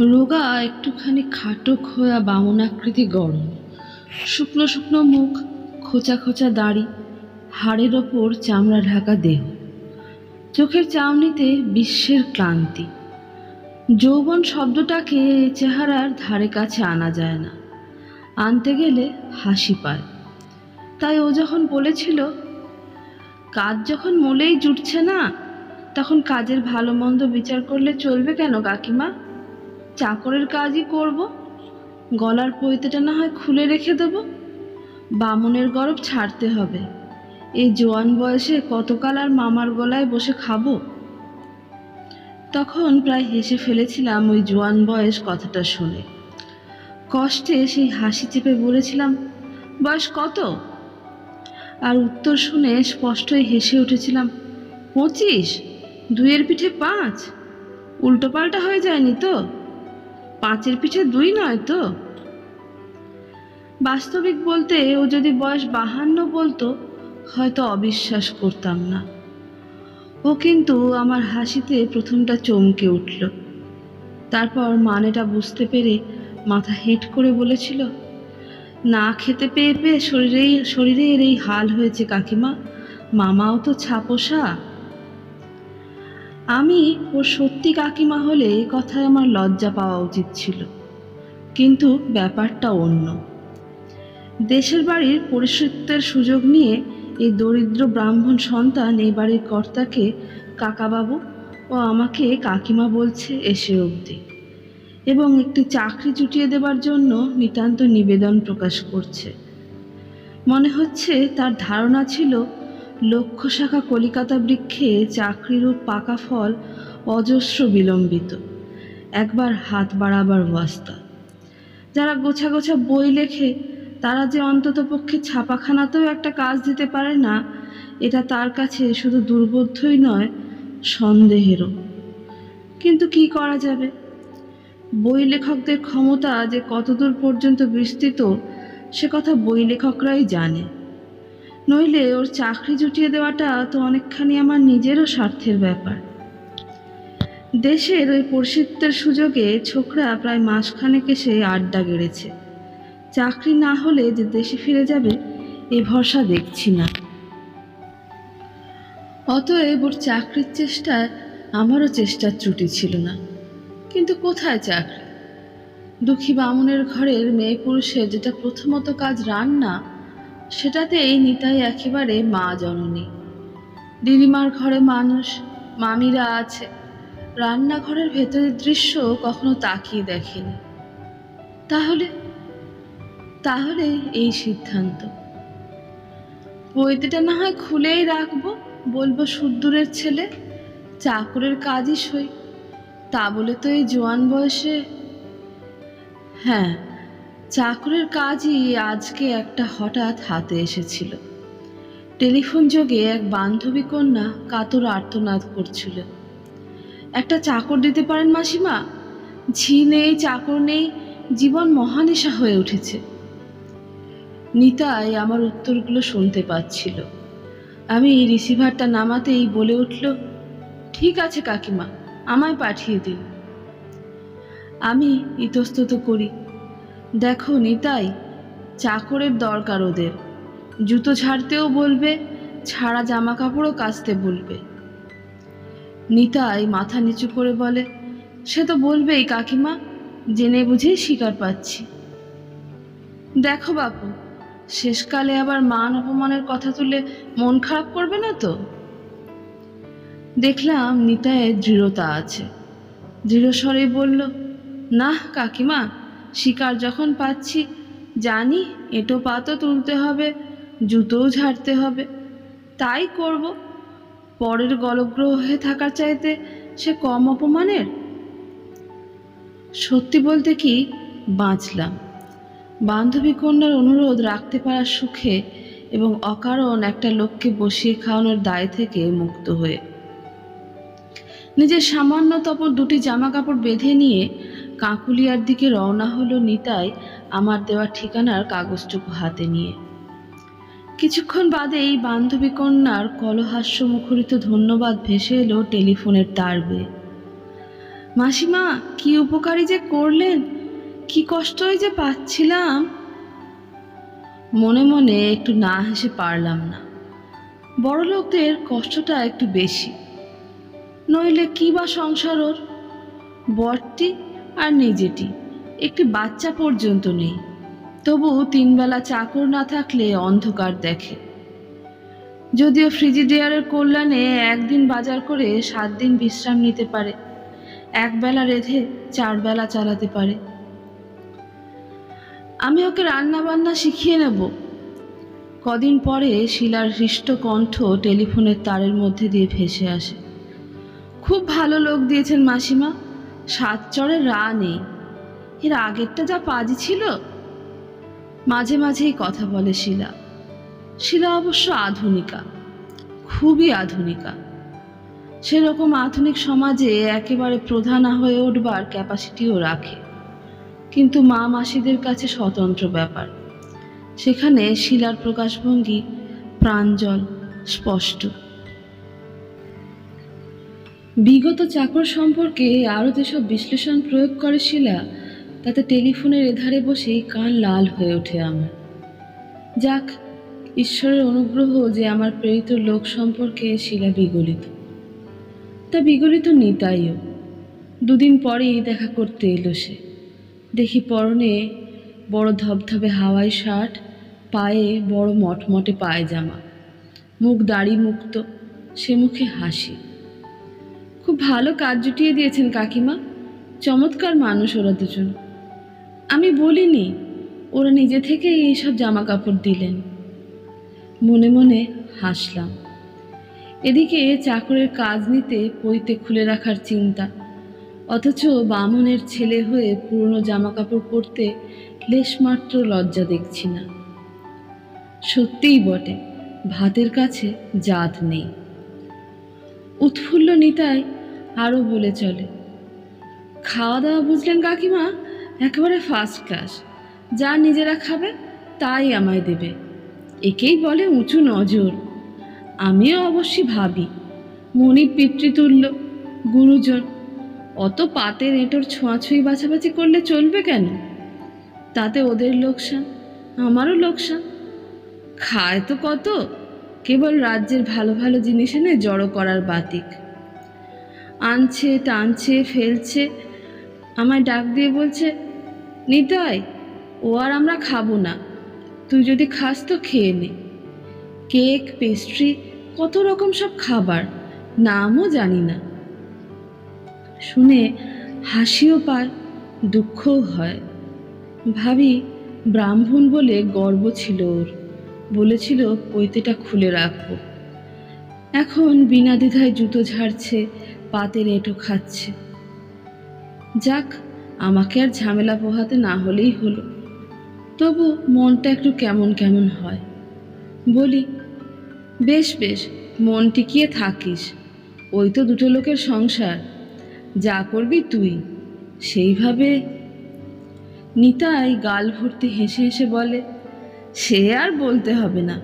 রোগা একটুখানি খাটো খোয়া বামনাকৃতি গরম। শুকনো শুকনো মুখ, খোঁচা খোঁচা দাড়ি, হাড়ের ওপর চামড়া ঢাকা দেহ। চোখের চাউনিতে বিশ্বের ক্লান্তি। যৌবন শব্দটাকে চেহারার ধারে কাছে আনা যায় না। আনতে গেলে হাসি পায়। তাই ও যখন বলেছিল, কাজ যখন মূলেই জুটছে না, তখন কাজের ভালো মন্দ বিচার করলে চলবে কেন কাকিমা? চাকরের কাজই করব। গলার পৈতেটা না হয় খুলে রেখে দেব। বামনের গরব ছাড়তে হবে। এই জোয়ান বয়সে কতকাল আর মামার গলায় বসে খাব? তখন প্রায় হেসে ফেলেছিলাম ওই জোয়ান বয়স কথাটা শুনে। কষ্টে সেই হাসি চেপে বলেছিলাম, বয়স কত? আর উত্তর শুনে স্পষ্টই হেসে উঠেছিলাম, পঁচিশ, দুইয়ের পিঠে পাঁচ। উল্টোপাল্টা হয়ে যায়নি তো? পাঁচের পিঠে দুই নয় তো? বাস্তবিক বলতে ও যদি বয়স বাহান্ন বলতো, হয়তো অবিশ্বাস করতাম না। ও কিন্তু আমার হাসিতে প্রথমটা চমকে উঠল। তারপর মানেটা বুঝতে পেরে মাথা হেঁট করে বলেছিল, না খেতে পেয়ে পেয়ে শরীরেই, শরীরের এই হাল হয়েছে কাকিমা, মামাও তো ছাপোষা। আমি ও সত্যি কাকিমা হলে এ কথায় আমার লজ্জা পাওয়া উচিত ছিল। কিন্তু ব্যাপারটা অন্য। দেশের বাড়ির পরিশুদ্ধের সুযোগ নিয়ে এই দরিদ্র ব্রাহ্মণ সন্তান এই বাড়ির কর্তাকে কাকাবাবু ও আমাকে কাকিমা বলছে এসে অবধি এবং একটি চাকরি জুটিয়ে দেবার জন্য নিতান্ত নিবেদন প্রকাশ করছে। মনে হচ্ছে তার ধারণা ছিল লক্ষ্য শাখা কলিকাতা বৃক্ষে চাকরিরও পাকা ফল অজস্র বিলম্বিত। একবার হাত বাড়াবার বস্তা যারা গোছা গোছা বই লেখে, তারা যে অন্তত পক্ষে ছাপাখানাতেও একটা কাজ দিতে পারে না, এটা তার কাছে শুধু দুর্বোধ্যই নয়, সন্দেহেরও। কিন্তু কি করা যাবে? বই লেখকদের ক্ষমতা যে কতদূর পর্যন্ত বিস্তৃত, সে কথা বই লেখকরাই জানে। নইলে ওর চাকরি জুটিয়ে দেওয়াটা তো অনেকখানি আমার নিজেরও স্বার্থের ব্যাপার। দেশের ওই পরিচিতের সুযোগে ছোকরা প্রায় মাসখানেক এসে আড্ডা গেড়েছে। চাকরি না হলে যে দেশে ফিরে যাবে, এ ভরসা দেখছি না। অতএব ওর চাকরির চেষ্টায় আমারও চেষ্টার ত্রুটি ছিল না। কিন্তু কোথায় চাকরি? দুঃখী বামুনের ঘরের মেয়ে পুরুষের যেটা প্রথমত কাজ রান্না সেটাতে এই নিতাই একেবারে মা জননী। দিদিমার ঘরে মানুষ, মামিরা আছে। রান্নাঘরের ভেতরের দৃশ্য কখনো তাকিয়ে দেখেনি। তাহলে তাহলে এই সিদ্ধান্ত। বইতেটা না হয় খুলেই রাখব, বলব সুদ্দূরের ছেলে, চাকরের কাজই সই। তা বলে তো এই জোয়ান বয়সে হ্যাঁ চাকরের কাজই আজকে একটা হঠাৎ হাতে এসেছিল। টেলিফোন যোগে এক বান্ধবী কন্যা কাতর আর্তনাদ করছিল। একটা চাকর দিতে পারেন মাসিমা? ঝি নেই, চাকর নেই, জীবন মহানেশা হয়ে উঠেছে। নিতাই আমার উত্তরগুলো শুনতে পাচ্ছিল। আমি রিসিভারটা নামাতেই বলে উঠল, ঠিক আছে কাকিমা, আমায় পাঠিয়ে দিন। আমি ইতস্তত করি দেখো নিতাই, চাকরের দরকার ওদের। জুতো ছাড়তেও বলবে, ছাড়া জামা কাপড়ও কাচতে বলবে। নিতাই মাথা নিচু করে বলে, সে তো বলবেই কাকিমা, জেনে বুঝেই শিকার পাচ্ছি। দেখো বাপু, শেষকালে আবার মান অপমানের কথা তুলে মন খারাপ করবে না তো? দেখলাম নিতায়ের দৃঢ়তা আছে। দৃঢ়স্বরে বলল না কাকিমা শিকার যখন পাচ্ছি, জানি এঁটো পাতো তুলতে হবে, জুতোও ঝাড়তে হবে। তাই করব। পরের গলগ্রহ হয়ে থাকার চাইতে সে কম অপমানের? সত্যি বলতে কি, বাঁচলাম। বান্ধবী কন্যার অনুরোধ রাখতে পারার সুখে এবং অকারণ একটা লোককে বসিয়ে খাওয়ানোর দায় থেকে মুক্ত হয়ে। নিজের সামান্যতম দুটি জামা কাপড় বেঁধে নিয়ে কাঁকুলিয়ার দিকে রওনা হলো নিতাই আমার দেওয়া ঠিকানার কাগজটুকু হাতে নিয়ে। কিছুক্ষণ বাদেই বান্ধবী কন্যার কলহাস্য মুখরিত ধন্যবাদ ভেসে এলো টেলিফোনের তার বেয়ে মাসিমা, কি উপকারী যে করলেন? কি কষ্টই যে পাচ্ছিলাম? মনে মনে একটু না হেসে পারলাম না। বড় লোকদের কষ্টটা একটু বেশি। নইলে কি বা সংসার ওর? বরটি আর নিজেটি। একটি বাচ্চা পর্যন্ত নেই। তবু তিনবেলা চাকর না থাকলে অন্ধকার দেখে। যদিও ফ্রিজিডিয়ারের কল্যাণে একদিন বাজার করে সাত দিন বিশ্রাম নিতে পারে, একবেলা রেধে চার বেলা চালাতে পারে। আমি ওকে রান্না বান্না শিখিয়ে নেব। কদিন পরে শিলার হৃষ্ট কণ্ঠ টেলিফোনের তারের মধ্যে দিয়ে ভেসে আসে। খুব ভালো লোক দিয়েছেন মাসিমা। সাত চড়ে রা নেই এর আগেরটা যা পাজি ছিল? মাঝে মাঝেই কথা বলে শিলা। শিলা অবশ্য আধুনিকা, খুবই আধুনিকা। সেরকম আধুনিক সমাজে একেবারে প্রধানা হয়ে উঠবার ক্যাপাসিটিও রাখে। কিন্তু মা মাসিদের কাছে স্বতন্ত্র ব্যাপার। সেখানে শিলার প্রকাশভঙ্গি প্রাঞ্জল স্পষ্ট। বিগত চাকর সম্পর্কে আরও যেসব বিশ্লেষণ প্রয়োগ করে শিলা, তাতে টেলিফোনের এধারে বসেই কান লাল হয়ে ওঠে আমার। যাক, ঈশ্বরের অনুগ্রহ যে আমার প্রেরিত লোক সম্পর্কে শিলা বিগলিত। তা বিগলিত নিতাইও। দুদিন পরেই দেখা করতে এলো সে। দেখি পরনে বড় ধবধবে হাওয়াই শার্ট, পায়ে বড় মটমটে পায়জামা। মুখ দাড়ি মুক্ত, সে মুখে হাসি। খুব ভালো কাজ জুটিয়ে দিয়েছেন কাকিমা। চমৎকার মানুষ ওরা দুজন। আমি বলিনি, ওরা নিজে থেকেই এইসব জামা কাপড় দিলেন। মনে মনে হাসলাম। এদিকে চাকরের কাজ নিতে পইতে খুলে রাখার চিন্তা, অথচ বামনের ছেলে হয়ে পুরনো জামা কাপড় পরতে লেশমাত্র লজ্জা দেখছি না। সত্যিই বটে, ভাতের কাছে জাত নেই। উৎফুল্ল নিতাই আরও বলে চলে। খাওয়া দাওয়া বুঝলেন কাকিমা? একেবারে ফার্স্ট ক্লাস যা নিজেরা খাবে, তাই আমায় দেবে। একেই বলে উঁচু নজর। আমিও অবশ্যই ভাবি মনির পিতৃতুল্য, গুরুজন, অত পাতের এঁটোর ছোঁয়াছুঁই বাছাবাছি করলে চলবে কেন? তাতে ওদের লোকসান, আমারও লোকসান। খায় তো কত, কেবল রাজ্যের ভালো ভালো জিনিস এনে জড়ো করার বাতিক। আনছে, টানছে, ফেলছে। আমায় ডাক দিয়ে বলছে, নিতাই, ও আর আমরা খাব না। তুই যদি খাস তো খেয়ে নে। কেক, পেস্ট্রি, কত রকম সব খাবার, নামও জানি না। শুনে হাসিও পায়, দুঃখও হয়। ভাবি, ব্রাহ্মণ বলে গর্ব ছিল ওর। বলেছিল, পৈতেটা খুলে রাখব। এখন বিনা দ্বিধায় জুতো ঝাড়ছে পাতের এঁটো খাচ্ছে। যাক, আমাকে আর ঝামেলা পোহাতে না হলেই হলো। তবু মনটা একটু কেমন কেমন হয়। বলি, বেশ বেশ, মন টিকিয়ে থাকিস। ওই তো দুটো লোকের সংসার। যা করবি তুই। সেইভাবে নিতাই গাল ভর্তি হেসে হেসে বলে, সে আর বলতে হবে না।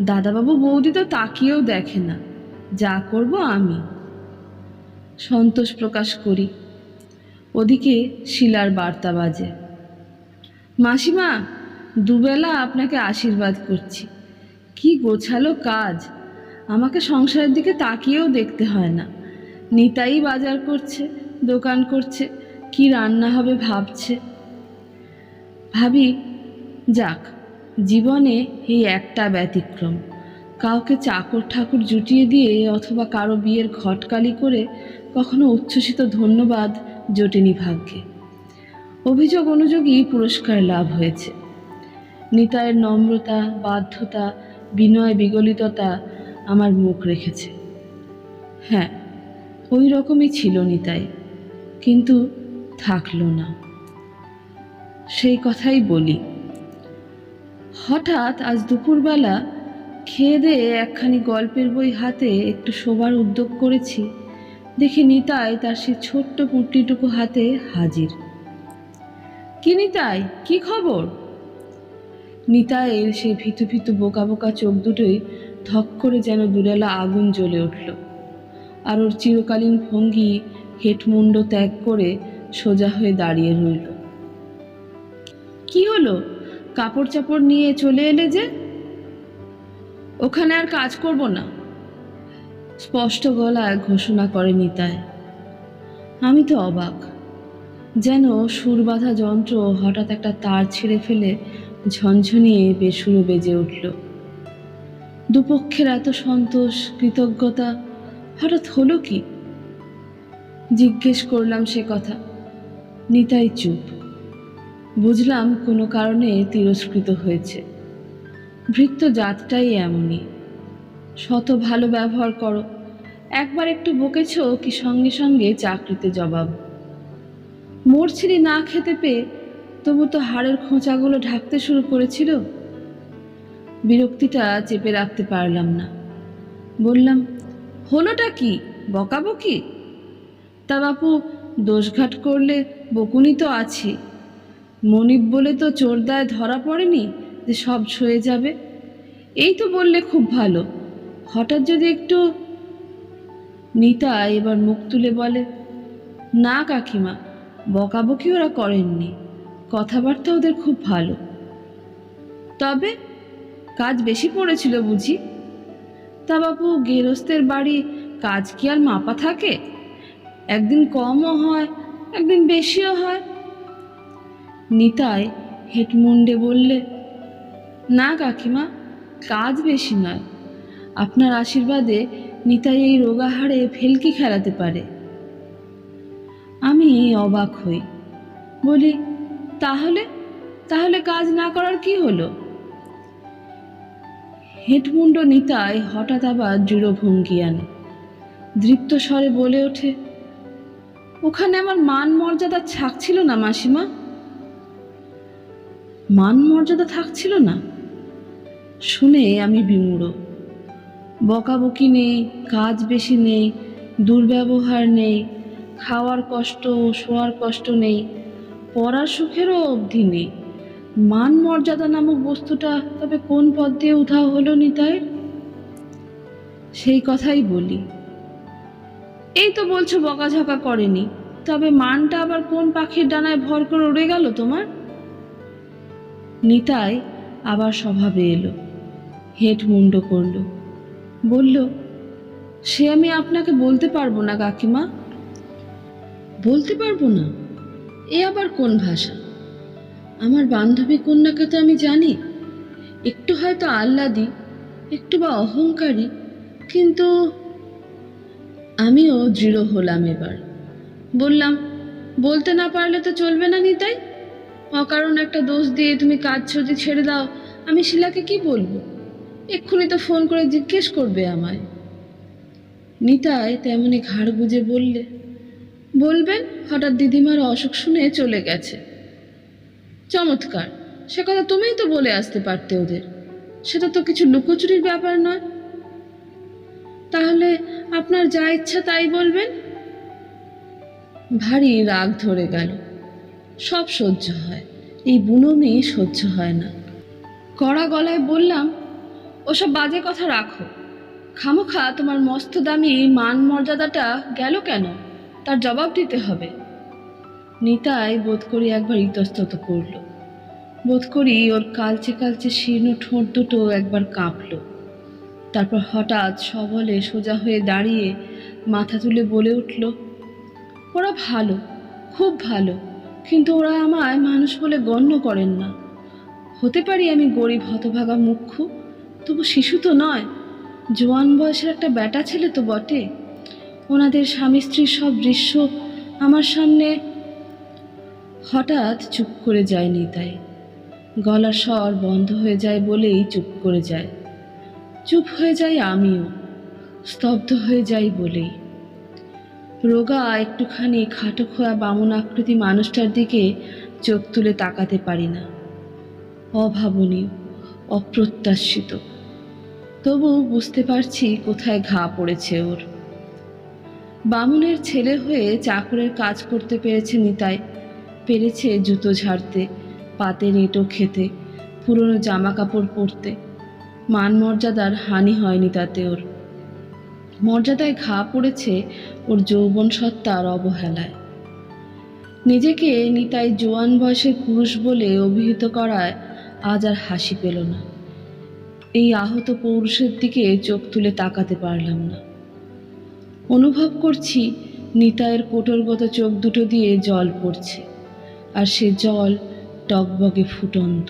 দাদাবাবু বৌদি তো তাকিয়েও দেখে না। যা করব আমি। সন্তোষ প্রকাশ করি। ওদিকে শিলার বার্তা বাজে। মাসিমা, দুবেলা আপনাকে আশীর্বাদ করছি। কি গোছালো কাজ। আমাকে সংসারের দিকে তাকিয়েও দেখতে হয় না। নিতাই বাজার করছে, দোকান করছে, কি রান্না হবে ভাবছে। ভাবি, যাক, জীবনে এই একটা ব্যতিক্রম। কাউকে চাকর ঠাকুর জুটিয়ে দিয়ে অথবা কারও বিয়ের ঘটকালি করে কখনো উচ্ছ্বসিত ধন্যবাদ জোটেনি ভাগ্যে। অভিযোগ অনুযোগী পুরস্কার লাভ হয়েছে। নিতায়ের নম্রতা, বাধ্যতা, বিনয় বিগলিততা আমার মুখ রেখেছে। হ্যাঁ ওই রকমই ছিল নিতাই, কিন্তু থাকল না। সেই কথাই বলি। হঠাৎ আজ দুপুরবেলা খেয়ে দিয়ে একখানি গল্পের বই হাতে একটু শোবার উদ্যোগ করেছি। দেখি নিতাই তার সেই ছোট্ট পুটলিটুকু হাতে হাজির। কি নিতাই, কি খবর? নিতাইয়ের সেই ভীতু ভীতু বোকা বোকা চোখ দুটোই ধক করে যেন দুরেলা আগুন জ্বলে উঠল। আর ওর চিরকালীন ভঙ্গি হেটমুন্ড ত্যাগ করে সোজা হয়ে দাঁড়িয়ে রইল। কি হলো? কাপড় চাপড় নিয়ে চলে এলে যে? ওখানে আর কাজ করব না। স্পষ্ট গলায় ঘোষণা করে নিতায় আমি তো অবাক। যেন সুর বাঁধা যন্ত্র হঠাৎ একটা তার ছিঁড়ে ফেলে ঝনঝনিয়ে বেসুরো বেজে উঠল। দুপক্ষের এত সন্তোষ, কৃতজ্ঞতা হঠাৎ হলো কি? জিজ্ঞেস করলাম সে কথা। নিতাই চুপ। বুঝলাম কোনো কারণে তিরস্কৃত হয়েছে। ভৃত্য জাতটাই এমনই। শত ভালো ব্যবহার করো। একবার একটু বকেছ কি সঙ্গে সঙ্গে চাকরিতে জবাব। মরছিলি না খেতে পেয়ে তবু তো হাড়ের খোঁচাগুলো ঢাকতে শুরু করেছিল। বিরক্তিটা চেপে রাখতে পারলাম না। বললাম, হলোটা কি? বকাবকি তা বাপু, দোষঘাট করলে বকুনি তো আছে মনিব বলে তো চোরদায় ধরা পড়েনি যে সব সয়ে যাবে? এই তো বললে খুব ভালো। হঠাৎ যদি একটু নিতা এবার মুখ তুলে বলে, না কাকিমা, বকাবকি ওরা করেননি। কথাবার্তা ওদের খুব ভালো। তবে কাজ বেশি পড়েছিল বুঝি? তা বাপু গেরস্তের বাড়ি কাজ কি আর মাপা থাকে? একদিন কমও হয়, একদিন বেশিও হয়। নিতাই হেটমুন্ডে বললে না কাকিমা, কাজ বেশি নয়। আপনার আশীর্বাদে নিতাই এই রোগাহারে ফেলকি খেলাতে পারে। আমি অবাক হই। বলি, তাহলে? তাহলে কাজ না করার কি হলো? হেটমুন্ড নিতাই হঠাৎ আবার দৃঢ় ভঙ্গি আনে দৃপ্ত স্বরে বলে ওঠে, ওখানে আমার মান মর্যাদা থাকছিল না মাসিমা? মান মর্যাদা থাকছিল না? শুনে আমি বিমূঢ়। বকাবকি নেই, কাজ বেশি নেই, দুর্ব্যবহার নেই, খাওয়ার কষ্ট শোয়ার কষ্ট নেই, পড়ার সুখেরও অবধি নেই। মান মর্যাদা নামক বস্তুটা তবে কোন পথ দিয়ে উধাও হলো নিতাই? সেই কথাই বলি। এই তো বলছো বকাঝকা করেনি, তবে মানটা আবার কোন পাখির ডানায় ভর করে উড়ে গেল তোমার? নিতাই আবার স্বভাবে এলো। হেট মুন্ড করল। বলল, সে আমি আপনাকে বলতে পারব না, কাকিমা। বলতে পারব না? এ আবার কোন ভাষা? আমার বান্ধবী কন্যাকে তো আমি জানি। একটু হয়তো আহ্লাদি, একটু বা অহংকারী, কিন্তু আমিও দৃঢ় হলাম এবার। বললাম, বলতে না পারলে তো চলবে না নিতাই। অকারণ একটা দোষ দিয়ে তুমি কাজ যদি ছেড়ে দাও। আমি শিলাকে কি বলব? এক্ষুনি তো ফোন করে জিজ্ঞেস করবে আমায়। নিতাই তেমনি ঘাড় গুজে বললে বলবেন হঠাৎ দিদিমার অসুখ শুনে চলে গেছে। চমৎকার, সে কথা তুমিই তো বলে আসতে পারতে ওদের। সেটা তো কিছু লুকোচুরির ব্যাপার নয়। তাহলে আপনার যা ইচ্ছা তাই বলবেন? ভারী রাগ ধরে গেল। সব সহ্য হয়, এই বুনো মেয়ে সহ্য হয় না। কড়া গলায় বললাম ওসব বাজে কথা রাখো। খামোখা তোমার মস্ত দামি মান মর্যাদাটা গেল কেন? তার জবাব দিতে হবে। নিতাই বোধ করি একবার ইতস্তত করল। বোধ করি ওর কালচে কালচে শীর্ণ ঠোঁট দুটো একবার কাঁপল। তারপর হঠাৎ সবলে সোজা হয়ে দাঁড়িয়ে মাথা তুলে বলে উঠল, ওরা ভালো, খুব ভালো, কিন্তু ওরা আমায় মানুষ বলে গণ্য করেন না। হতে পারি আমি গরিব হতভাগা মুখ্য তবু শিশু তো নয়। জোয়ান বয়সের একটা ব্যাটা ছেলে তো বটে। ওনাদের স্বামী স্ত্রীর সব দৃশ্য আমার সামনে হঠাৎ চুপ করে যায় নিতাই। গলার স্বর বন্ধ হয়ে যায় বলেই চুপ করে যায়। চুপ হয়ে যাই আমিও, স্তব্ধ হয়ে যাই বলেই। রোগা একটুখানি খাটো খোয়া বামন আকৃতি মানুষটার দিকে চোখ তুলে তাকাতে পারি না। অভাবনীয়, অপ্রত্যাশিত। তবু বুঝতে পারছি কোথায় ঘা পড়েছে ওর। বামুনের ছেলে হয়ে চাকরের কাজ করতে পেরেছে নিতাই। পেরেছে জুতো ঝাড়তে, পাতে নেটো খেতে, পুরনো জামা কাপড় পরতে। মান মর্যাদার হানি হয়নি তাতে ওর। মর্যাদায় ঘা পড়েছে ওর যৌবন সত্তার অবহেলায়। নিজেকে নিতাই জোয়ান বয়সের পুরুষ বলে অভিহিত করায় আজ আর হাসি পেল না। এই আহত পৌরুষের দিকে চোখ তুলে তাকাতে পারলাম না। অনুভব করছি নিতায়ের কোটরগত চোখ দুটো দিয়ে জল পড়ছে, আর সে জল টকবগে ফুটন্ত।